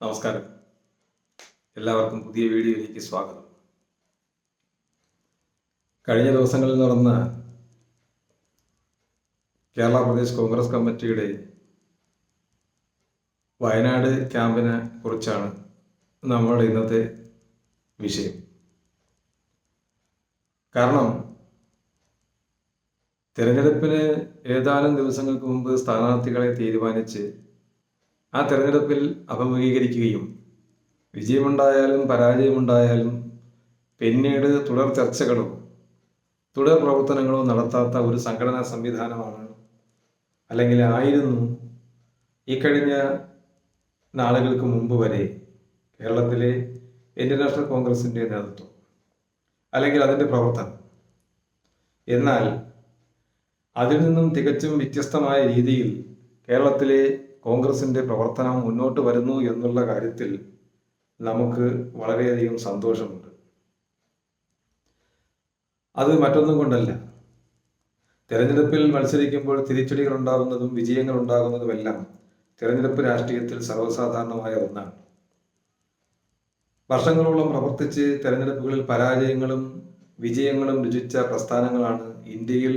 നമസ്കാരം. എല്ലാവർക്കും പുതിയ വീഡിയോയിലേക്ക് സ്വാഗതം. കഴിഞ്ഞ ദിവസങ്ങളിൽ നടന്ന കേരള പ്രദേശ് കോൺഗ്രസ് കമ്മിറ്റിയുടെ വയനാട് ക്യാമ്പിനെ കുറിച്ചാണ് നമ്മുടെ ഇന്നത്തെ വിഷയം. കാരണം തിരഞ്ഞെടുപ്പിന് ഏതാനും ദിവസങ്ങൾക്ക് മുമ്പ് സ്ഥാനാർത്ഥികളെ തീരുമാനിച്ച് ആ തെരഞ്ഞെടുപ്പിൽ അഭിമുഖീകരിക്കുകയും വിജയമുണ്ടായാലും പരാജയമുണ്ടായാലും പിന്നീട് തുടർ ചർച്ചകളോ തുടർ പ്രവർത്തനങ്ങളോ നടത്താത്ത ഒരു സംഘടനാ സംവിധാനമാണ് അല്ലെങ്കിൽ ആയിരുന്നു ഈ കഴിഞ്ഞ നാളുകൾക്ക് മുമ്പ് വരെ കേരളത്തിലെ ഇന്ത്യൻ നാഷണൽ കോൺഗ്രസിന്റെ നേതൃത്വം അല്ലെങ്കിൽ അതിന്റെ പ്രവർത്തനം എന്നാൽ അതിൽ നിന്നും തികച്ചും വ്യത്യസ്തമായ രീതിയിൽ കേരളത്തിലെ കോൺഗ്രസിന്റെ പ്രവർത്തനം മുന്നോട്ട് വരുന്നു എന്നുള്ള കാര്യത്തിൽ നമുക്ക് വളരെയധികം സന്തോഷമുണ്ട്. അത് മറ്റൊന്നും കൊണ്ടല്ല. തെരഞ്ഞെടുപ്പിൽ മത്സരിക്കുമ്പോൾ തിരിച്ചടികൾ ഉണ്ടാകുന്നതും വിജയങ്ങൾ ഉണ്ടാകുന്നതുമെല്ലാം തെരഞ്ഞെടുപ്പ് രാഷ്ട്രീയത്തിൽ സർവസാധാരണമായ ഒന്നാണ്. വർഷങ്ങളോളം പ്രവർത്തിച്ച് തെരഞ്ഞെടുപ്പുകളിൽ പരാജയങ്ങളും വിജയങ്ങളും രുചിച്ച പ്രസ്ഥാനങ്ങളാണ് ഇന്ത്യയിൽ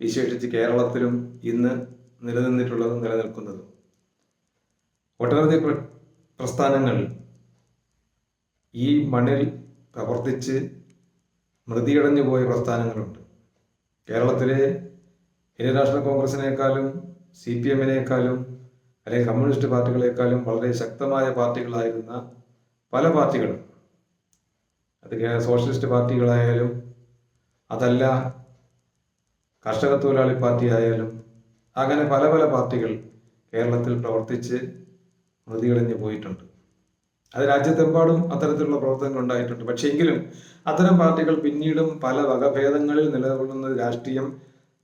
വിശേഷിച്ച് കേരളത്തിലും ഇന്ന് നിലനിന്നിട്ടുള്ളതും നിലനിൽക്കുന്നതും. ഒട്ടനവധി പ്ര- പ്രസ്ഥാനങ്ങൾ ഈ മണ്ണിൽ പ്രവർത്തിച്ച് മൃതിയടഞ്ഞു പോയ പ്രസ്ഥാനങ്ങളുണ്ട്. കേരളത്തിലെ ഇന്ത്യൻ നാഷണൽ കോൺഗ്രസിനേക്കാളും സി പി എമ്മിനേക്കാളും അല്ലെങ്കിൽ കമ്മ്യൂണിസ്റ്റ് പാർട്ടികളെക്കാളും വളരെ ശക്തമായ പാർട്ടികളായിരുന്ന പല പാർട്ടികളും. അത് സോഷ്യലിസ്റ്റ് പാർട്ടികളായാലും അതല്ല കർഷക തൊഴിലാളി പാർട്ടി ആയാലും അങ്ങനെ പല പല പാർട്ടികൾ കേരളത്തിൽ പ്രവർത്തിച്ച് മൃതിയടഞ്ഞു പോയിട്ടുണ്ട്. അത് രാജ്യത്തെമ്പാടും അത്തരത്തിലുള്ള പ്രവർത്തനങ്ങൾ ഉണ്ടായിട്ടുണ്ട്. പക്ഷേ എങ്കിലും അത്തരം പാർട്ടികൾ പിന്നീടും പല വകഭേദങ്ങളിൽ നിലകൊള്ളുന്ന രാഷ്ട്രീയം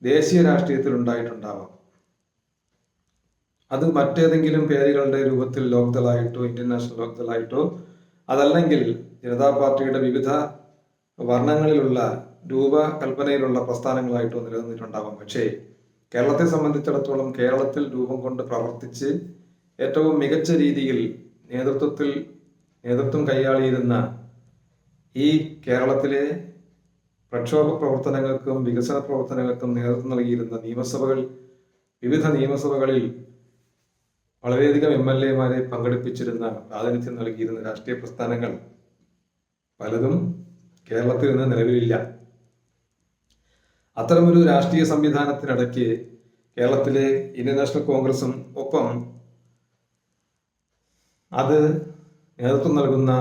ദേശീയ രാഷ്ട്രീയത്തിൽ ഉണ്ടായിട്ടുണ്ടാവാം. അത് മറ്റേതെങ്കിലും പേരുകളുടെ രൂപത്തിൽ ലോക്ദളായിട്ടോ ഇന്ത്യൻ നാഷണൽ ലോക്ദളായിട്ടോ അതല്ലെങ്കിൽ ജനതാ പാർട്ടിയുടെ വിവിധ വർണങ്ങളിലുള്ള രൂപകൽപ്പനയിലുള്ള പ്രസ്ഥാനങ്ങളായിട്ടോ നിലനിന്നിട്ടുണ്ടാവാം. പക്ഷേ കേരളത്തെ സംബന്ധിച്ചിടത്തോളം കേരളത്തിൽ രൂപം കൊണ്ട് പ്രവർത്തിച്ച് ഏറ്റവും മികച്ച രീതിയിൽ നേതൃത്വത്തിൽ നേതൃത്വം കൈയാളിയിരുന്ന ഈ കേരളത്തിലെ പ്രക്ഷോഭ പ്രവർത്തനങ്ങൾക്കും വികസന പ്രവർത്തനങ്ങൾക്കും നേതൃത്വം നൽകിയിരുന്ന നിയമസഭകൾ വിവിധ നിയമസഭകളിൽ വളരെയധികം എം എൽ എമാരെ പങ്കെടുപ്പിച്ചിരുന്ന പ്രാതിനിധ്യം നൽകിയിരുന്ന രാഷ്ട്രീയ പ്രസ്ഥാനങ്ങൾ പലതും കേരളത്തിൽ നിന്ന് നിലവിലില്ല. അത്തരമൊരു രാഷ്ട്രീയ സംവിധാനത്തിനിടയ്ക്ക് കേരളത്തിലെ ഇന്ത്യൻ നാഷണൽ കോൺഗ്രസും ഒപ്പം അത് നേതൃത്വം നൽകുന്ന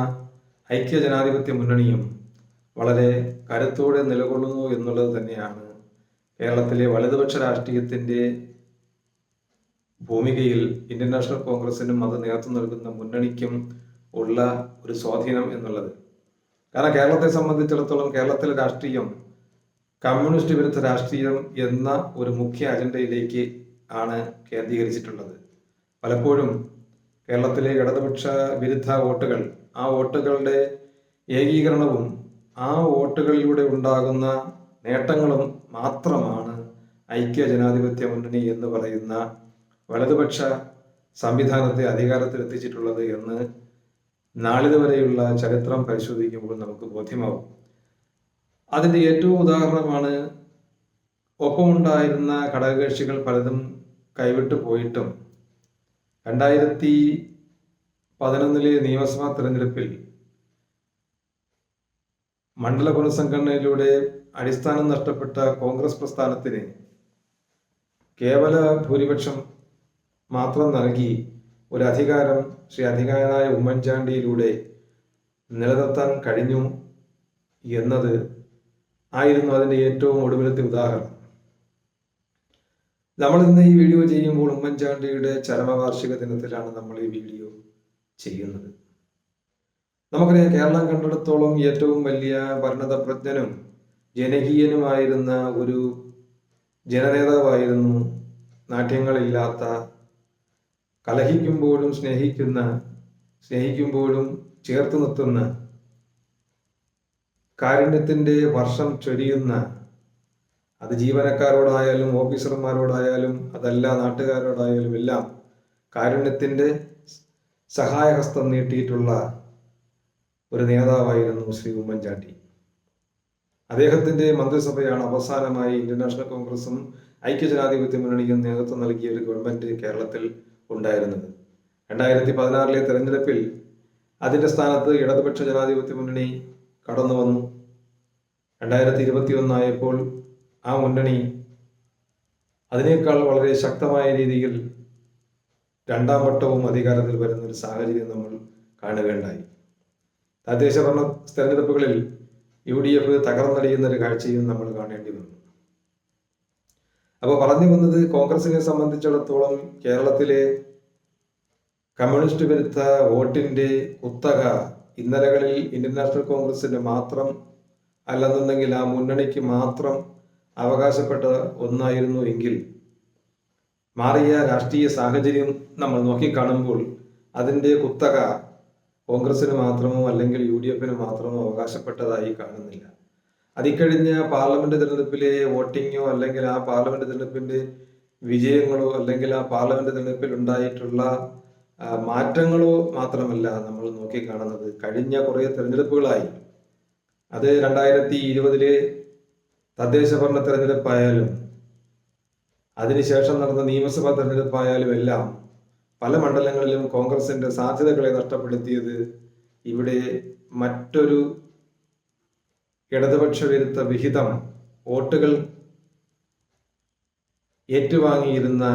ഐക്യ ജനാധിപത്യ മുന്നണിയും വളരെ കരുത്തോടെ നിലകൊള്ളുന്നു എന്നുള്ളത് തന്നെയാണ് കേരളത്തിലെ വലതുപക്ഷ രാഷ്ട്രീയത്തിന്റെ ഭൂമികയിൽ ഇന്ത്യൻ നാഷണൽ കോൺഗ്രസിനും അത് നേതൃത്വം നൽകുന്ന മുന്നണിക്കും ഉള്ള ഒരു സ്വാധീനം എന്നുള്ളത്. കാരണം കേരളത്തെ സംബന്ധിച്ചിടത്തോളം കേരളത്തിലെ രാഷ്ട്രീയം കമ്മ്യൂണിസ്റ്റ് വിരുദ്ധ രാഷ്ട്രീയം എന്ന ഒരു മുഖ്യ അജണ്ടയിലേക്ക് ആണ് കേന്ദ്രീകരിച്ചിട്ടുള്ളത്. പലപ്പോഴും കേരളത്തിലെ ഇടതുപക്ഷ വിരുദ്ധ വോട്ടുകൾ ആ വോട്ടുകളുടെ ഏകീകരണവും ആ വോട്ടുകളിലൂടെ ഉണ്ടാകുന്ന നേട്ടങ്ങളും മാത്രമാണ് ഐക്യ ജനാധിപത്യ മുന്നണി എന്ന് പറയുന്ന വലതുപക്ഷ സംവിധാനത്തെ അധികാരത്തിൽ എത്തിച്ചിട്ടുള്ളത് എന്ന് നാളിതുവരെയുള്ള ചരിത്രം പരിശോധിക്കുമ്പോൾ നമുക്ക് ബോധ്യമാവും. അതിന്റെ ഏറ്റവും ഉദാഹരണമാണ് ഒപ്പമുണ്ടായിരുന്ന ഘടകകക്ഷികൾ പലതും കൈവിട്ടു പോയിട്ടും രണ്ടായിരത്തി പതിനൊന്നിലെ നിയമസഭാ തെരഞ്ഞെടുപ്പിൽ മണ്ഡല പുനഃസംഘടനയിലൂടെ അടിസ്ഥാനം നഷ്ടപ്പെട്ട കോൺഗ്രസ് പ്രസ്ഥാനത്തിന് കേവല ഭൂരിപക്ഷം മാത്രം നൽകി ഒരു അധികാരം ശ്രീ അധികാരനായ ഉമ്മൻചാണ്ടിയിലൂടെ നിലനിർത്താൻ കഴിഞ്ഞു എന്നത് ആയിരുന്നു അതിന്റെ ഏറ്റവും ഒടുവിലത്തെ ഉദാഹരണം. നമ്മൾ ഇന്ന് ഈ വീഡിയോ ചെയ്യുമ്പോൾ ഉമ്മൻചാണ്ടിയുടെ ചരമവാർഷിക ദിനത്തിലാണ് നമ്മൾ ഈ വീഡിയോ ചെയ്യുന്നത്. നമുക്കറിയാം കേരളം കണ്ടിടത്തോളം ഏറ്റവും വലിയ ഭരണതപ്രജ്ഞനും ജനകീയനുമായിരുന്ന ഒരു ജനനേതാവായിരുന്നു നാട്യങ്ങളില്ലാത്ത കലഹിക്കുമ്പോഴും സ്നേഹിക്കുന്ന സ്നേഹിക്കുമ്പോഴും ചേർത്ത് നിർത്തുന്ന കാരുണ്യത്തിന്റെ വർഷം ചൊരിയുന്ന അത് ജീവനക്കാരോടായാലും ഓഫീസർമാരോടായാലും അതല്ല നാട്ടുകാരോടായാലും എല്ലാം കാരുണ്യത്തിന്റെ സഹായഹസ്തം നീട്ടിയിട്ടുള്ള ഒരു നേതാവായിരുന്നു ശ്രീ ഉമ്മൻചാണ്ടി. അദ്ദേഹത്തിന്റെ മന്ത്രിസഭയാണ് അവസാനമായി ഇന്ത്യൻ നാഷണൽ കോൺഗ്രസും ഐക്യജനാധിപത്യ മുന്നണിയും നേതൃത്വം നൽകിയ ഒരു ഗവൺമെന്റ് കേരളത്തിൽ ഉണ്ടായിരുന്നത്. രണ്ടായിരത്തി പതിനാറിലെ തെരഞ്ഞെടുപ്പിൽ അതിന്റെ സ്ഥാനത്ത് ഇടതുപക്ഷ ജനാധിപത്യ മുന്നണി കടന്നു വന്നു രണ്ടായിരത്തി ഇരുപത്തി ഒന്നായപ്പോൾ ആ മുന്നണി അതിനേക്കാൾ വളരെ ശക്തമായ രീതിയിൽ രണ്ടാം വട്ടവും അധികാരത്തിൽ വരുന്ന ഒരു സാഹചര്യം നമ്മൾ കാണുകയുണ്ടായി. തദ്ദേശ ഭരണ തെരഞ്ഞെടുപ്പുകളിൽ യു ഡി എഫ് തകർന്നടിയുന്ന ഒരു കാഴ്ചയും നമ്മൾ കാണേണ്ടി വന്നു. അപ്പോൾ പറഞ്ഞു വന്നത് കോൺഗ്രസിനെ സംബന്ധിച്ചിടത്തോളം കേരളത്തിലെ കമ്മ്യൂണിസ്റ്റ് വിരുദ്ധ വോട്ടിന്റെ കുത്തക ഇന്നലകളിൽ ഇന്ത്യൻ നാഷണൽ കോൺഗ്രസിന് മാത്രം അല്ലെന്നുണ്ടെങ്കിൽ ആ മുന്നണിക്ക് മാത്രം അവകാശപ്പെട്ട ഒന്നായിരുന്നു എങ്കിൽ മാറിയ രാഷ്ട്രീയ സാഹചര്യം നമ്മൾ നോക്കിക്കാണുമ്പോൾ അതിന്റെ കുത്തക കോൺഗ്രസിന് മാത്രമോ അല്ലെങ്കിൽ യു ഡി എഫിന് മാത്രമോ അവകാശപ്പെട്ടതായി കാണുന്നില്ല. അതിക്കഴിഞ്ഞ പാർലമെന്റ് തിരഞ്ഞെടുപ്പിലെ വോട്ടിങ്ങോ അല്ലെങ്കിൽ ആ പാർലമെന്റ് തിരഞ്ഞെടുപ്പിന്റെ വിജയങ്ങളോ അല്ലെങ്കിൽ ആ പാർലമെന്റ് തിരഞ്ഞെടുപ്പിൽ ഉണ്ടായിട്ടുള്ള മാറ്റങ്ങളോ മാത്രമല്ല നമ്മൾ നോക്കിക്കാണുന്നത്. കഴിഞ്ഞ കുറേ തിരഞ്ഞെടുപ്പുകളായി. അത് രണ്ടായിരത്തി ഇരുപതിലെ തദ്ദേശ ഭരണ തെരഞ്ഞെടുപ്പായാലും അതിനുശേഷം നടന്ന നിയമസഭാ തെരഞ്ഞെടുപ്പായാലും എല്ലാം പല മണ്ഡലങ്ങളിലും കോൺഗ്രസിന്റെ സാധ്യതകളെ നഷ്ടപ്പെടുത്തിയത് ഇവിടെ മറ്റൊരു ഇടതുപക്ഷ വിരുദ്ധ വിഹിതം വോട്ടുകൾ ഏറ്റുവാങ്ങിയിരുന്ന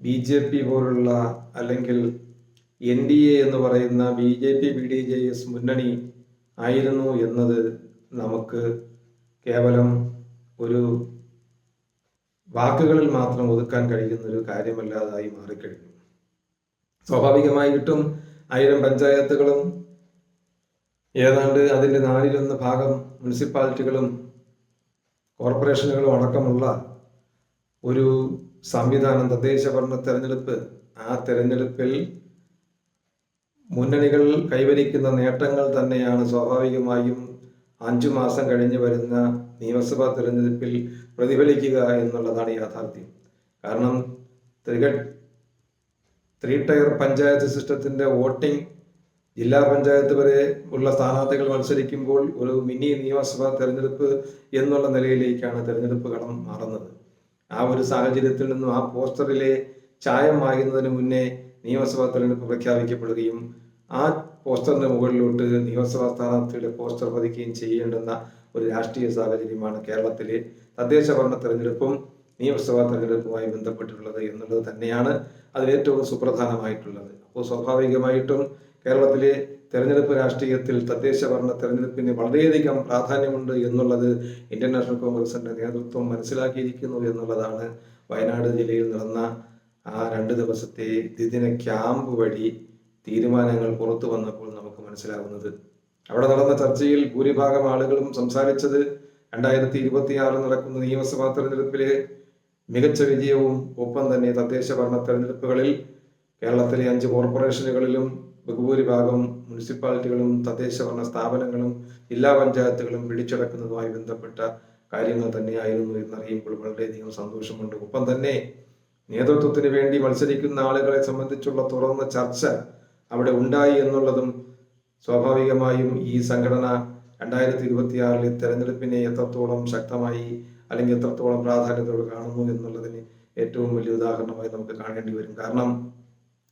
ബി ജെ പി പോലുള്ള അല്ലെങ്കിൽ എൻ ഡി എ എന്ന് പറയുന്ന B J P B D J S മുന്നണി ആയിരുന്നു എന്നത് നമുക്ക് കേവലം ഒരു വാക്കുകളിൽ മാത്രം ഒതുക്കാൻ കഴിയുന്ന ഒരു കാര്യമല്ലാതായി മാറിക്കഴിഞ്ഞു. സ്വാഭാവികമായിട്ടും ആയിരം പഞ്ചായത്തുകളും ഏതാണ്ട് അതിന്റെ നാലിലൊന്ന് ഭാഗം മുനിസിപ്പാലിറ്റികളും കോർപ്പറേഷനുകളും അടക്കമുള്ള ഒരു സംവിധാനം തദ്ദേശ ഭരണ തെരഞ്ഞെടുപ്പ്. ആ തെരഞ്ഞെടുപ്പിൽ മുന്നണികൾ കൈവരിക്കുന്ന നേട്ടങ്ങൾ തന്നെയാണ് സ്വാഭാവികമായും അഞ്ചു മാസം കഴിഞ്ഞ് വരുന്ന നിയമസഭാ തിരഞ്ഞെടുപ്പിൽ പ്രതിഫലിക്കുക എന്നുള്ളതാണ് യാഥാർത്ഥ്യം. കാരണം ത്രീ ടയർ പഞ്ചായത്ത് സിസ്റ്റത്തിന്റെ വോട്ടിംഗ് ജില്ലാ പഞ്ചായത്ത് വരെ ഉള്ള സ്ഥാനാർത്ഥികൾ മത്സരിക്കുമ്പോൾ ഒരു മിനി നിയമസഭാ തെരഞ്ഞെടുപ്പ് എന്നുള്ള നിലയിലേക്കാണ് തെരഞ്ഞെടുപ്പ് കടം മാറുന്നത്. ആ ഒരു സാഹചര്യത്തിൽ നിന്നും ആ പോസ്റ്ററിലെ ചായം വാങ്ങുന്നതിന് മുന്നേ നിയമസഭാ തെരഞ്ഞെടുപ്പ് പ്രഖ്യാപിക്കപ്പെടുകയും ആ പോസ്റ്ററിന് മുകളിലോട്ട് നിയമസഭാ സ്ഥാനാർത്ഥിയുടെ പോസ്റ്റർ പതിക്കുകയും ചെയ്യേണ്ടുന്ന ഒരു രാഷ്ട്രീയ സാഹചര്യമാണ് കേരളത്തിലെ തദ്ദേശ ഭരണ തെരഞ്ഞെടുപ്പും നിയമസഭാ തെരഞ്ഞെടുപ്പുമായി ബന്ധപ്പെട്ടിട്ടുള്ളത് എന്നുള്ളത് തന്നെയാണ് അതിലേറ്റവും സുപ്രധാനമായിട്ടുള്ളത്. അപ്പോൾ സ്വാഭാവികമായിട്ടും കേരളത്തിലെ തെരഞ്ഞെടുപ്പ് രാഷ്ട്രീയത്തിൽ തദ്ദേശ ഭരണ തെരഞ്ഞെടുപ്പിന് വളരെയധികം പ്രാധാന്യമുണ്ട് എന്നുള്ളത് ഇന്ത്യൻ നാഷണൽ കോൺഗ്രസിന്റെ നേതൃത്വം മനസ്സിലാക്കിയിരിക്കുന്നു എന്നുള്ളതാണ് വയനാട് ജില്ലയിൽ നടന്ന ആ രണ്ട് ദിവസത്തെ ദ്വിദിന ക്യാമ്പ് വഴി തീരുമാനങ്ങൾ പുറത്തു വന്നപ്പോൾ നമുക്ക് മനസ്സിലാകുന്നത് അവിടെ നടന്ന ചർച്ചയിൽ ഭൂരിഭാഗം ആളുകളും സംസാരിച്ചത് രണ്ടായിരത്തി ഇരുപത്തിയാറിൽ നടക്കുന്ന നിയമസഭാ തെരഞ്ഞെടുപ്പിലെ മികച്ച വിജയവും ഒപ്പം തന്നെ തദ്ദേശ ഭരണ തെരഞ്ഞെടുപ്പുകളിൽ കേരളത്തിലെ അഞ്ച് കോർപ്പറേഷനുകളിലും ബഹുഭൂരിഭാഗം മുനിസിപ്പാലിറ്റികളും തദ്ദേശ ഭരണ സ്ഥാപനങ്ങളും ജില്ലാ പഞ്ചായത്തുകളും പിടിച്ചടക്കുന്നതുമായി ബന്ധപ്പെട്ട കാര്യങ്ങൾ തന്നെയായിരുന്നു എന്നറിയുമ്പോൾ വളരെയധികം സന്തോഷമുണ്ട്. ഒപ്പം തന്നെ നേതൃത്വത്തിന് വേണ്ടി മത്സരിക്കുന്ന ആളുകളെ സംബന്ധിച്ചുള്ള തുറന്ന ചർച്ച അവിടെ ഉണ്ടായി എന്നുള്ളതും സ്വാഭാവികമായും ഈ സംഘടന രണ്ടായിരത്തി ഇരുപത്തിയാറിലെ തെരഞ്ഞെടുപ്പിനെ എത്രത്തോളം ശക്തമായി അല്ലെങ്കിൽ എത്രത്തോളം പ്രാധാന്യത്തോടെ കാണുന്നു എന്നുള്ളതിന് ഏറ്റവും വലിയ ഉദാഹരണമായി നമുക്ക് കാണേണ്ടി വരും. കാരണം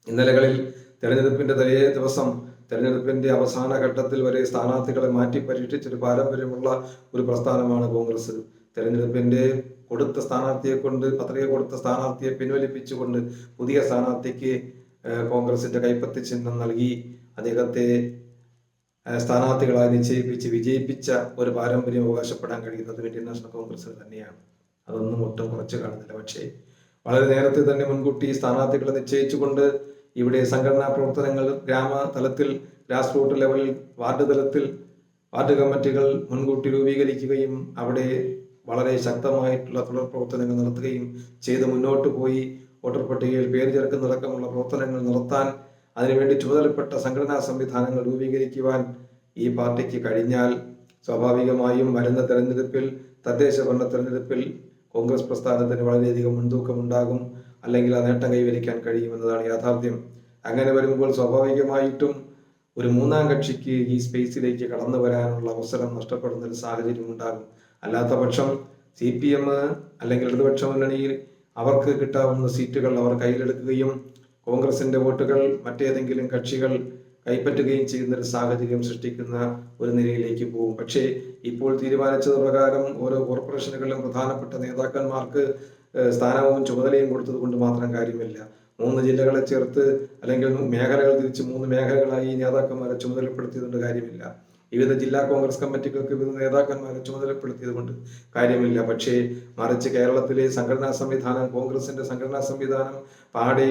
ഇന്നലകളിൽ തെരഞ്ഞെടുപ്പിന്റെ തലേ ദിവസം തെരഞ്ഞെടുപ്പിന്റെ അവസാന ഘട്ടത്തിൽ വരെ സ്ഥാനാർത്ഥികളെ മാറ്റി പരീക്ഷിച്ചൊരു പാരമ്പര്യമുള്ള ഒരു പ്രസ്ഥാനമാണ് കോൺഗ്രസ്. തെരഞ്ഞെടുപ്പിന്റെ കൊടുത്ത സ്ഥാനാർത്ഥിയെ കൊണ്ട് പത്രിക കൊടുത്ത സ്ഥാനാർത്ഥിയെ പിൻവലിപ്പിച്ചുകൊണ്ട് പുതിയ സ്ഥാനാർത്ഥിക്ക് കോൺഗ്രസിന്റെ കൈപ്പത്തി ചിഹ്നം നൽകി അദ്ദേഹത്തെ സ്ഥാനാർത്ഥികളായി നിശ്ചയിപ്പിച്ച് വിജയിപ്പിച്ച ഒരു പാരമ്പര്യം അവകാശപ്പെടാൻ കഴിയുന്നത് ഇന്ത്യൻ നാഷണൽ കോൺഗ്രസിന് തന്നെയാണ്. അതൊന്നും ഒട്ടും കുറച്ച് കാണുന്നില്ല. പക്ഷേ വളരെ നേരത്തെ തന്നെ മുൻകൂട്ടി സ്ഥാനാർത്ഥികളെ നിശ്ചയിച്ചുകൊണ്ട് ഇവിടെ സംഘടനാ പ്രവർത്തനങ്ങൾ ഗ്രാമ തലത്തിൽ ഗ്രാസ് റൂട്ട് ലെവലിൽ വാർഡ് തലത്തിൽ വാർഡ് കമ്മിറ്റികൾ മുൻകൂട്ടി രൂപീകരിക്കുകയും അവിടെ വളരെ ശക്തമായിട്ടുള്ള തുടർ പ്രവർത്തനങ്ങൾ നടത്തുകയും ചെയ്ത് മുന്നോട്ട് പോയി വോട്ടർ പട്ടികയിൽ പേര് ചേർക്കുന്നതടക്കമുള്ള പ്രവർത്തനങ്ങൾ നടത്താൻ അതിനുവേണ്ടി ചുമതലപ്പെട്ട സംഘടനാ സംവിധാനങ്ങൾ രൂപീകരിക്കുവാൻ ഈ പാർട്ടിക്ക് കഴിഞ്ഞാൽ സ്വാഭാവികമായും വരുന്ന തെരഞ്ഞെടുപ്പിൽ തദ്ദേശ ഭരണ തെരഞ്ഞെടുപ്പിൽ കോൺഗ്രസ് പ്രസ്ഥാനത്തിന് വളരെയധികം മുൻതൂക്കമുണ്ടാകും അല്ലെങ്കിൽ ആ നേട്ടം കൈവരിക്കാൻ കഴിയുമെന്നതാണ് യാഥാർത്ഥ്യം. അങ്ങനെ വരുമ്പോൾ സ്വാഭാവികമായിട്ടും ഒരു മൂന്നാം കക്ഷിക്ക് ഈ സ്പേസിലേക്ക് കടന്നു വരാനുള്ള അവസരം നഷ്ടപ്പെടുന്ന ഒരു സാഹചര്യം ഉണ്ടാകും. അല്ലാത്ത പക്ഷം സി പി എം അല്ലെങ്കിൽ ഇടതുപക്ഷ മുന്നണിയിൽ അവർക്ക് കിട്ടാവുന്ന സീറ്റുകൾ അവർ കയ്യിലെടുക്കുകയും കോൺഗ്രസിന്റെ വോട്ടുകൾ മറ്റേതെങ്കിലും കക്ഷികൾ കൈപ്പറ്റുകയും ചെയ്യുന്ന ഒരു സാഹചര്യം സൃഷ്ടിക്കുന്ന ഒരു നിലയിലേക്ക് പോകും. പക്ഷേ ഇപ്പോൾ തീരുമാനിച്ചത് പ്രകാരം ഓരോ കോർപ്പറേഷനുകളിലും പ്രധാനപ്പെട്ട നേതാക്കന്മാർക്ക് സ്ഥാനവും ചുമതലയും കൊടുത്തത് കൊണ്ട് മാത്രം കാര്യമില്ല. മൂന്ന് ജില്ലകളെ ചേർത്ത് അല്ലെങ്കിൽ മേഖലകൾ തിരിച്ച് മൂന്ന് മേഖലകളായി നേതാക്കന്മാരെ ചുമതലപ്പെടുത്തിയതുകൊണ്ട് കാര്യമില്ല. വിവിധ ജില്ലാ കോൺഗ്രസ് കമ്മിറ്റികൾക്ക് വിവിധ നേതാക്കന്മാരെ ചുമതലപ്പെടുത്തിയത് കൊണ്ട് കാര്യമില്ല. പക്ഷേ മറിച്ച് കേരളത്തിലെ സംഘടനാ സംവിധാനം കോൺഗ്രസിന്റെ സംഘടനാ സംവിധാനം പാടെ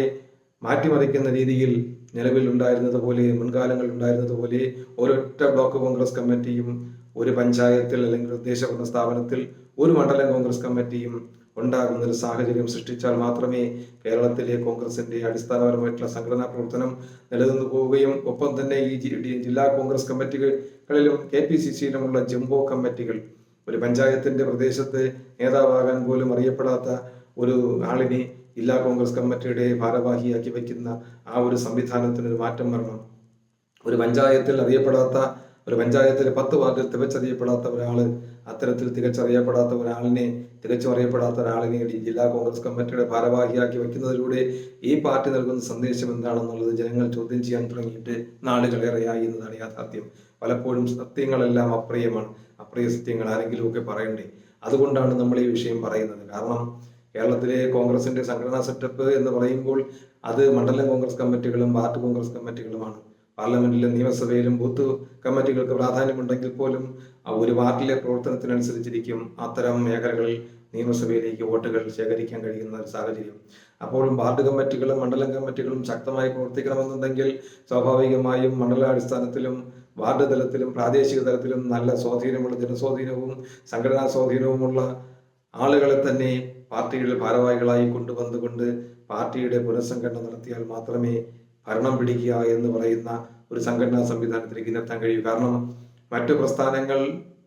മാറ്റിമറിക്കുന്ന രീതിയിൽ നിലവിൽ ഉണ്ടായിരുന്നത് പോലെ മുൻകാലങ്ങളിൽ ഉണ്ടായിരുന്നത് പോലെ ഒരൊറ്റ ബ്ലോക്ക് കോൺഗ്രസ് കമ്മിറ്റിയും ഒരു പഞ്ചായത്തിൽ അല്ലെങ്കിൽ ഉദ്ദേശഭരണ സ്ഥാപനത്തിൽ ഒരു മണ്ഡലം കോൺഗ്രസ് കമ്മിറ്റിയും ഉണ്ടാകുന്ന ഒരു സാഹചര്യം സൃഷ്ടിച്ചാൽ മാത്രമേ കേരളത്തിലെ കോൺഗ്രസിന്റെ അടിസ്ഥാനപരമായിട്ടുള്ള സംഘടനാ പ്രവർത്തനം നിലനിന്നു പോവുകയും ഒപ്പം തന്നെ ഈ ജില്ലാ കോൺഗ്രസ് കമ്മിറ്റികളിലും കെ പി സി സിയിലുമുള്ള ജംബോ കമ്മിറ്റികൾ ഒരു പഞ്ചായത്തിന്റെ പ്രദേശത്ത് നേതാവാകാൻ പോലും അറിയപ്പെടാത്ത ഒരു ആളിനെ ജില്ലാ കോൺഗ്രസ് കമ്മിറ്റിയുടെ ഭാരവാഹിയാക്കി വയ്ക്കുന്ന ആ ഒരു സംവിധാനത്തിന് ഒരു മാറ്റം വരണം. ഒരു പഞ്ചായത്തിൽ അറിയപ്പെടാത്ത ഒരു പഞ്ചായത്തിൽ പത്ത് വാർഡിൽ തികച്ചറിയപ്പെടാത്ത ഒരാൾ അത്തരത്തിൽ തികച്ചറിയപ്പെടാത്ത ഒരാളിനെ തികച്ചും അറിയപ്പെടാത്ത ഒരാളിനെ ജില്ലാ കോൺഗ്രസ് കമ്മിറ്റിയുടെ ഭാരവാഹിയാക്കി വയ്ക്കുന്നതിലൂടെ ഈ പാർട്ടി നൽകുന്ന സന്ദേശം എന്താണെന്നുള്ളത് ജനങ്ങൾ ചോദ്യം ചെയ്യാൻ തുടങ്ങിയിട്ട് നാളുകളേറെയായി എന്നതാണ് യാഥാർത്ഥ്യം. പലപ്പോഴും സത്യങ്ങളെല്ലാം അപ്രിയമാണ്. അപ്രിയ സത്യങ്ങൾ ആരെങ്കിലുമൊക്കെ പറയണ്ടേ? അതുകൊണ്ടാണ് നമ്മൾ ഈ വിഷയം പറയുന്നത്. കാരണം കേരളത്തിലെ കോൺഗ്രസിന്റെ സംഘടനാ സെറ്റപ്പ് എന്ന് പറയുമ്പോൾ അത് മണ്ഡലം കോൺഗ്രസ് കമ്മിറ്റികളും വാർഡ് കോൺഗ്രസ് കമ്മിറ്റികളുമാണ്. പാർലമെന്റിലും നിയമസഭയിലും ബൂത്ത് കമ്മിറ്റികൾക്ക് പ്രാധാന്യമുണ്ടെങ്കിൽ പോലും ഒരു വാർഡിലെ പ്രവർത്തനത്തിനനുസരിച്ചിരിക്കും അത്തരം മേഖലകളിൽ നിയമസഭയിലേക്ക് വോട്ടുകൾ ശേഖരിക്കാൻ കഴിയുന്ന ഒരു സാഹചര്യം. അപ്പോൾ വാർഡ് കമ്മിറ്റികളും മണ്ഡലം കമ്മിറ്റികളും ശക്തമായി പ്രവർത്തിക്കണമെന്നുണ്ടെങ്കിൽ സ്വാഭാവികമായും മണ്ഡലാടിസ്ഥാനത്തിലും വാർഡ് തലത്തിലും പ്രാദേശിക തലത്തിലും നല്ല സ്വാധീനമുള്ള ജനസ്വാധീനവും സംഘടനാ സ്വാധീനവുമുള്ള ആളുകളെ തന്നെ പാർട്ടിയുടെ ഭാരവാഹികളായി കൊണ്ടുവന്നുകൊണ്ട് പാർട്ടിയുടെ പുനഃസംഘടന നടത്തിയാൽ മാത്രമേ ഭരണം പിടിക്കുക എന്ന് പറയുന്ന ഒരു സംഘടനാ സംവിധാനത്തിലേക്ക് ഇന്നെത്താൻ കഴിയൂ. കാരണം മറ്റു പ്രസ്ഥാനങ്ങൾ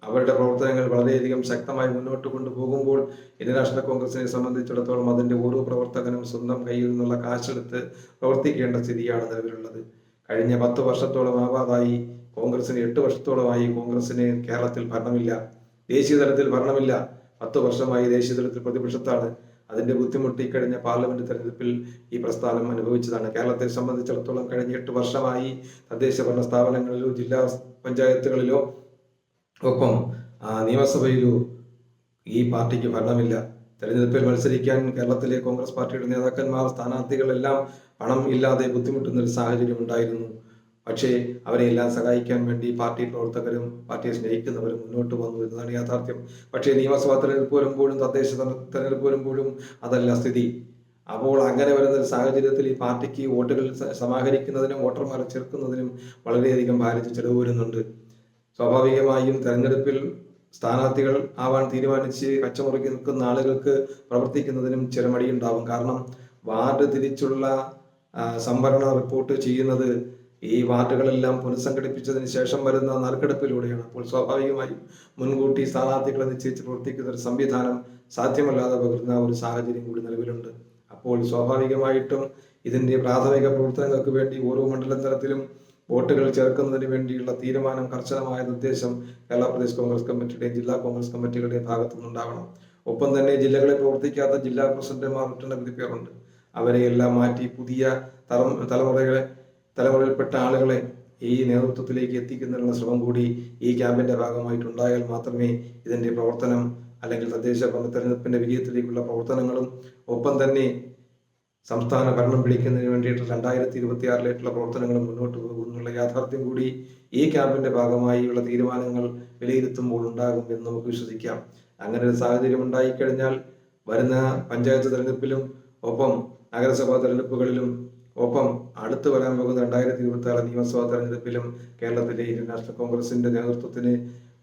അവരുടെ പ്രവർത്തനങ്ങൾ വളരെയധികം ശക്തമായി മുന്നോട്ട് കൊണ്ടുപോകുമ്പോൾ ഇന്ത്യൻ നാഷണൽ കോൺഗ്രസിനെ സംബന്ധിച്ചിടത്തോളം അതിന്റെ ഓരോ പ്രവർത്തകനും സ്വന്തം കയ്യിൽ നിന്നുള്ള കാശെടുത്ത് പ്രവർത്തിക്കേണ്ട സ്ഥിതിയാണ് നിലവിലുള്ളത്. കഴിഞ്ഞ പത്ത് വർഷത്തോളം ആവാതായി. കോൺഗ്രസിന് എട്ട് വർഷത്തോളമായി കോൺഗ്രസിന് കേരളത്തിൽ ഭരണമില്ല. ദേശീയ തലത്തിൽ ഭരണമില്ല. പത്ത് വർഷമായി ദേശീയ തലത്തിൽ പ്രതിപക്ഷത്താണ്. അതിന്റെ ബുദ്ധിമുട്ട് കഴിഞ്ഞ പാർലമെന്റ് തെരഞ്ഞെടുപ്പിൽ ഈ പ്രസ്ഥാനം അനുഭവിച്ചതാണ്. കേരളത്തെ സംബന്ധിച്ചിടത്തോളം കഴിഞ്ഞ എട്ട് വർഷമായി തദ്ദേശ ഭരണ സ്ഥാപനങ്ങളിലോ ജില്ലാ പഞ്ചായത്തുകളിലോ ഒപ്പം നിയമസഭയിലോ ഈ പാർട്ടിക്ക് ഭരണമില്ല. തെരഞ്ഞെടുപ്പിൽ മത്സരിക്കാൻ കേരളത്തിലെ കോൺഗ്രസ് പാർട്ടിയുടെ നേതാക്കന്മാർ സ്ഥാനാർത്ഥികളെല്ലാം പണം ഇല്ലാതെ ബുദ്ധിമുട്ടുന്ന ഒരു സാഹചര്യം ഉണ്ടായിരുന്നു. പക്ഷേ അവരെ എല്ലാം സഹായിക്കാൻ വേണ്ടി പാർട്ടി പ്രവർത്തകരും പാർട്ടിയെ സ്നേഹിക്കുന്നവരും മുന്നോട്ട് വന്നു എന്നതാണ് യാഥാർത്ഥ്യം. പക്ഷേ നിയമസഭാ തെരഞ്ഞെടുപ്പ് വരുമ്പോഴും തദ്ദേശ തെര- തെരഞ്ഞെടുപ്പ് വരുമ്പോഴും അതല്ല സ്ഥിതി. അപ്പോൾ അങ്ങനെ വരുന്ന ഒരു സാഹചര്യത്തിൽ ഈ പാർട്ടിക്ക് വോട്ടുകൾ സമാഹരിക്കുന്നതിനും വോട്ടർമാരെ ചേർക്കുന്നതിനും വളരെയധികം ഭാരിച്ച ചെലവ് വരുന്നുണ്ട്. സ്വാഭാവികമായും തെരഞ്ഞെടുപ്പിൽ സ്ഥാനാർത്ഥികൾ ആവാൻ തീരുമാനിച്ച് കച്ചമുറക്കി നിൽക്കുന്ന ആളുകൾക്ക് പ്രവർത്തിക്കുന്നതിനും ചില മടിയുണ്ടാവും കാരണം വാർഡ് തിരിച്ചുള്ള സംവരണ റിപ്പോർട്ട് ചെയ്യുന്നത് ഈ വാർഡുകളെല്ലാം പുനഃസംഘടിപ്പിച്ചതിന് ശേഷം വരുന്ന നറുക്കെടുപ്പിലൂടെയാണ്. അപ്പോൾ സ്വാഭാവികമായും മുൻകൂട്ടി സ്ഥാനാർത്ഥികളെ നിശ്ചയിച്ച് പ്രവർത്തിക്കുന്ന ഒരു സംവിധാനം സാധ്യമല്ലാതെ പകരുന്ന ഒരു സാഹചര്യം കൂടി നിലവിലുണ്ട്. അപ്പോൾ സ്വാഭാവികമായിട്ടും ഇതിന്റെ പ്രാഥമിക പ്രവർത്തനങ്ങൾക്ക് വേണ്ടി ഓരോ മണ്ഡലം തലത്തിലും വോട്ടുകൾ ചേർക്കുന്നതിന് വേണ്ടിയുള്ള തീരുമാനം കർശനമായ നിർദ്ദേശം കേരള പ്രദേശ് കോൺഗ്രസ് കമ്മിറ്റിയുടെയും ജില്ലാ കോൺഗ്രസ് കമ്മിറ്റികളുടെയും ഭാഗത്തു നിന്നുണ്ടാവണം ഒപ്പം തന്നെ ജില്ലകളിൽ പ്രവർത്തിക്കാത്ത ജില്ലാ പ്രസിഡന്റുമാർ ഒട്ടനവധി പേരുണ്ട് അവരെയെല്ലാം മാറ്റി പുതിയ തലം തലമുറകളെ തലമുറയിൽപ്പെട്ട ആളുകളെ ഈ നേതൃത്വത്തിലേക്ക് എത്തിക്കുന്നതിനുള്ള ശ്രമം കൂടി ഈ ക്യാമ്പിന്റെ ഭാഗമായിട്ടുണ്ടായാൽ മാത്രമേ ഇതിന്റെ പ്രവർത്തനം അല്ലെങ്കിൽ തദ്ദേശ ഭരണ തെരഞ്ഞെടുപ്പിന്റെ വിജയത്തിലേക്കുള്ള പ്രവർത്തനങ്ങളും ഒപ്പം തന്നെ സംസ്ഥാന ഭരണം പിടിക്കുന്നതിന് വേണ്ടിയിട്ട് രണ്ടായിരത്തി ഇരുപത്തി ആറിലേക്കുള്ള പ്രവർത്തനങ്ങളും മുന്നോട്ട് പോകുന്നുള്ള യാഥാർത്ഥ്യം കൂടി ഈ ക്യാമ്പിന്റെ ഭാഗമായുള്ള തീരുമാനങ്ങൾ വിലയിരുത്തുമ്പോൾ ഉണ്ടാകും എന്ന് നമുക്ക് വിശ്വസിക്കാം. അങ്ങനെ ഒരു സാഹചര്യം ഉണ്ടായിക്കഴിഞ്ഞാൽ വരുന്ന പഞ്ചായത്ത് തെരഞ്ഞെടുപ്പിലും ഒപ്പം നഗരസഭാ തെരഞ്ഞെടുപ്പുകളിലും ഒപ്പം അടുത്ത് വരാൻ പോകുന്ന രണ്ടായിരത്തി ഇരുപത്തി ആറ് നിയമസഭാ തെരഞ്ഞെടുപ്പിലും കേരളത്തിലെ ഇന്ത്യൻ നാഷണൽ കോൺഗ്രസിന്റെ നേതൃത്വത്തിന്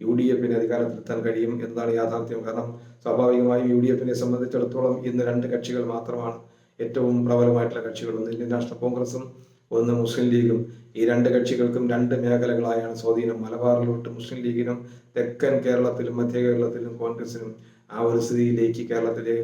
യു ഡി എഫിനെ അധികാരത്തിലെത്താൻ കഴിയും എന്നതാണ് യാഥാർത്ഥ്യം. കാരണം സ്വാഭാവികമായും യു ഡി എഫിനെ സംബന്ധിച്ചിടത്തോളം ഇന്ന് രണ്ട് കക്ഷികൾ മാത്രമാണ് ഏറ്റവും പ്രബലമായിട്ടുള്ള കക്ഷികൾ. ഒന്ന് ഇന്ത്യൻ നാഷണൽ കോൺഗ്രസും ഒന്ന് മുസ്ലിം ലീഗും. ഈ രണ്ട് കക്ഷികൾക്കും രണ്ട് മേഖലകളായാണ് സ്വാധീനം. മലബാറിലോട്ട് മുസ്ലിം ലീഗിനും തെക്കൻ കേരളത്തിലും മധ്യ കേരളത്തിലും കോൺഗ്രസിനും ആ ഒരു സ്ഥിതിയിലേക്ക് കേരളത്തിലെ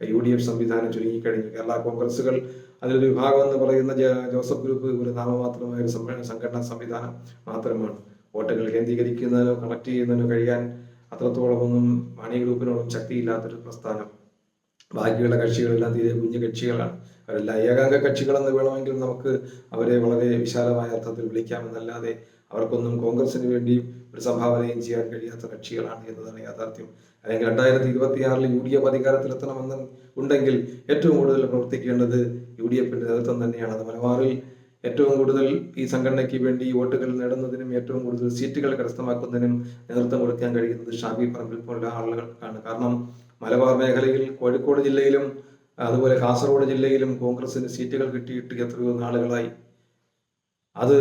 യു ഡി എഫ് സംവിധാനം ചുരുങ്ങിക്കഴിഞ്ഞു കേരള കോൺഗ്രസുകൾ അതിലൊരു വിഭാഗം എന്ന് പറയുന്ന ജോസഫ് ഗ്രൂപ്പ് ഒരു നാമമാത്രമായ ഒരു സമ്മേളന സംഘടനാ സംവിധാനം മാത്രമാണ്. വോട്ടുകൾ കേന്ദ്രീകരിക്കുന്നതിനോ കണക്ട് ചെയ്യുന്നതിനോ കഴിയാൻ അത്രത്തോളമൊന്നും മാണി ഗ്രൂപ്പിനോടും ശക്തിയില്ലാത്തൊരു പ്രസ്ഥാനം. ബാക്കിയുള്ള കക്ഷികളെല്ലാം തീരെ കുഞ്ഞു കക്ഷികളാണ്. അവരെല്ലാം ഏകാംഗ കക്ഷികളെന്ന് വേണമെങ്കിൽ നമുക്ക് അവരെ വളരെ വിശാലമായ അർത്ഥത്തിൽ വിളിക്കാമെന്നല്ലാതെ അവർക്കൊന്നും കോൺഗ്രസിന് വേണ്ടി ഒരു സംഭാവനയും ചെയ്യാൻ കഴിയാത്ത കക്ഷികളാണ് എന്നതാണ് യാഥാർത്ഥ്യം. അല്ലെങ്കിൽ രണ്ടായിരത്തി ഇരുപത്തി ആറിൽ യു ഡി എഫ് അധികാരത്തിലെത്തണമെന്ന് ഉണ്ടെങ്കിൽ ഏറ്റവും കൂടുതൽ പ്രവർത്തിക്കേണ്ടത് യു ഡി എഫിന്റെ നേതൃത്വം തന്നെയാണ്. അത് മലബാറിൽ ഏറ്റവും കൂടുതൽ ഈ സംഘടനയ്ക്ക് വേണ്ടി വോട്ടുകൾ നേടുന്നതിനും ഏറ്റവും കൂടുതൽ സീറ്റുകൾ കരസ്ഥമാക്കുന്നതിനും നേതൃത്വം കൊടുക്കാൻ കഴിയുന്നത് ഷാബി പറമ്പിൽ പോലുള്ള ആളുകൾക്കാണ്. കാരണം മലബാർ മേഖലയിൽ കോഴിക്കോട് ജില്ലയിലും അതുപോലെ കാസർഗോഡ് ജില്ലയിലും കോൺഗ്രസിന് സീറ്റുകൾ കിട്ടിയിട്ട് എത്രയോ നാളുകളായി. അത്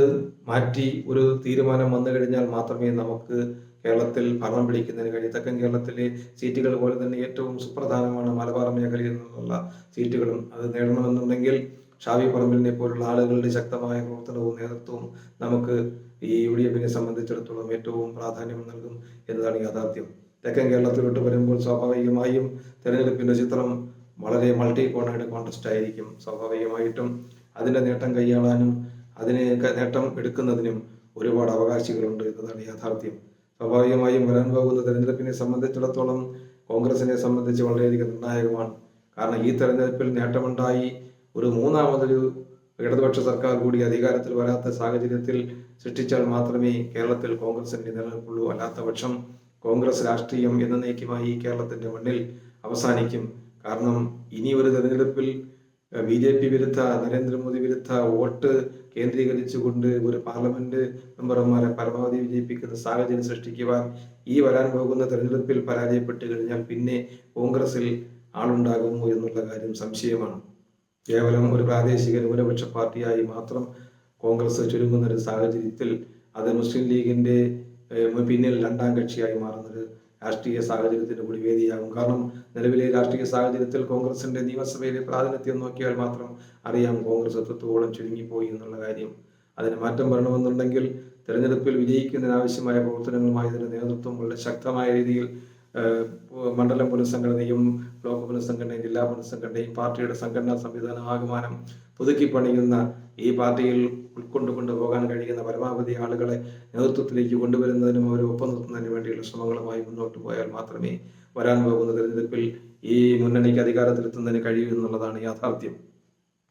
മാറ്റി ഒരു തീരുമാനം വന്നു കഴിഞ്ഞാൽ മാത്രമേ നമുക്ക് കേരളത്തിൽ ഭരണം പിടിക്കുന്നതിന് കഴിയും. തെക്കൻ കേരളത്തിലെ സീറ്റുകൾ പോലെ തന്നെ ഏറ്റവും സുപ്രധാനമാണ് മലബാർ മേഖലയിൽ നിന്നുള്ള സീറ്റുകളും അത് നേടണമെന്നുണ്ടെങ്കിൽ ഷാവി പറമ്പിലിനെ പോലുള്ള ആളുകളുടെ ശക്തമായ പ്രവർത്തനവും നേതൃത്വവും നമുക്ക് ഈ യു ഡി എഫിനെ സംബന്ധിച്ചിടത്തോളം ഏറ്റവും പ്രാധാന്യം നൽകും എന്നതാണ് യാഥാർത്ഥ്യം. തെക്കൻ കേരളത്തിലോട്ട് വരുമ്പോൾ സ്വാഭാവികമായും തെരഞ്ഞെടുപ്പിന്റെ ചിത്രം വളരെ മൾട്ടി കോണേഡ് കോൺടസ്റ്റ് ആയിരിക്കും. സ്വാഭാവികമായിട്ടും അതിന്റെ നേട്ടം കൈയാളാനും അതിന് നേട്ടം എടുക്കുന്നതിനും ഒരുപാട് അവകാശികളുണ്ട് എന്നതാണ് യാഥാർത്ഥ്യം. സ്വാഭാവികമായും വരാൻ പോകുന്ന തെരഞ്ഞെടുപ്പിനെ സംബന്ധിച്ചിടത്തോളം കോൺഗ്രസിനെ സംബന്ധിച്ച് വളരെയധികം നിർണായകമാണ്. കാരണം ഈ തെരഞ്ഞെടുപ്പിൽ നേട്ടമുണ്ടായി ഒരു മൂന്നാമതൊരു ഇടതുപക്ഷ സർക്കാർ കൂടി അധികാരത്തിൽ വരാത്ത സാഹചര്യത്തിൽ സൃഷ്ടിച്ചാൽ മാത്രമേ കേരളത്തിൽ കോൺഗ്രസിന്റെ നിലനിൽപ്പുള്ളൂ. അല്ലാത്ത പക്ഷം കോൺഗ്രസ് രാഷ്ട്രീയം എന്ന എന്നേക്കുമായി കേരളത്തിന്റെ മണ്ണിൽ അവസാനിക്കും. കാരണം ഇനി ഒരു തെരഞ്ഞെടുപ്പിൽ ബി ജെ പി വിരുദ്ധ നരേന്ദ്രമോദി വിരുദ്ധ വോട്ട് കേന്ദ്രീകരിച്ചുകൊണ്ട് ഒരു പാർലമെന്റ് മെമ്പർമാരെ പരമാവധി വിജയിപ്പിക്കുന്ന സാഹചര്യം സൃഷ്ടിക്കുവാൻ ഈ വരാൻ പോകുന്ന തെരഞ്ഞെടുപ്പിൽ പരാജയപ്പെട്ട് കഴിഞ്ഞാൽ പിന്നെ കോൺഗ്രസിൽ ആളുണ്ടാകുമോ എന്നുള്ള കാര്യം സംശയമാണ്. കേവലം ഒരു പ്രാദേശിക ന്യൂനപക്ഷ പാർട്ടിയായി മാത്രം കോൺഗ്രസ് ചുരുങ്ങുന്ന ഒരു സാഹചര്യത്തിൽ അത് മുസ്ലിം ലീഗിന്റെ പിന്നിൽ രണ്ടാം കക്ഷിയായി മാറുന്നത് രാഷ്ട്രീയ സാഹചര്യത്തിന്റെ കൂടി വേദിയാകും കാരണം നിലവിലെ രാഷ്ട്രീയ സാഹചര്യത്തിൽ കോൺഗ്രസിന്റെ നിയമസഭയിലെ പ്രാതിനിധ്യം നോക്കിയാൽ മാത്രം അറിയാം കോൺഗ്രസ് എത്രത്തോളം ചുരുങ്ങിപ്പോയി എന്നുള്ള കാര്യം. അതിന് മാറ്റം വരണമെന്നുണ്ടെങ്കിൽ തെരഞ്ഞെടുപ്പിൽ വിജയിക്കുന്നതിനാവശ്യമായ പ്രവർത്തനങ്ങളുമായി ഇതിന്റെ നേതൃത്വം വളരെ ശക്തമായ രീതിയിൽ മണ്ഡലം പുനഃസംഘടനയും ബ്ലോക്ക് പുനഃസംഘടനയും ജില്ലാ പുനഃസംഘടനയും പാർട്ടിയുടെ സംഘടനാ സംവിധാനം ആകമാനം പുതുക്കി പണിയുന്ന ഈ പാർട്ടിയിൽ ഉൾക്കൊണ്ടു കൊണ്ടുപോകാൻ കഴിയുന്ന പരമാവധി ആളുകളെ നേതൃത്വത്തിലേക്ക് കൊണ്ടുവരുന്നതിനും അവരെ ഒപ്പം നിർത്തുന്നതിനും വേണ്ടിയുള്ള ശ്രമങ്ങളുമായി മുന്നോട്ട് പോയാൽ മാത്രമേ വരാൻ പോകുന്ന തെരഞ്ഞെടുപ്പിൽ ഈ മുന്നണിക്ക് അധികാരത്തിലെത്തുന്നതിന് കഴിയൂ എന്നുള്ളതാണ് യാഥാർത്ഥ്യം.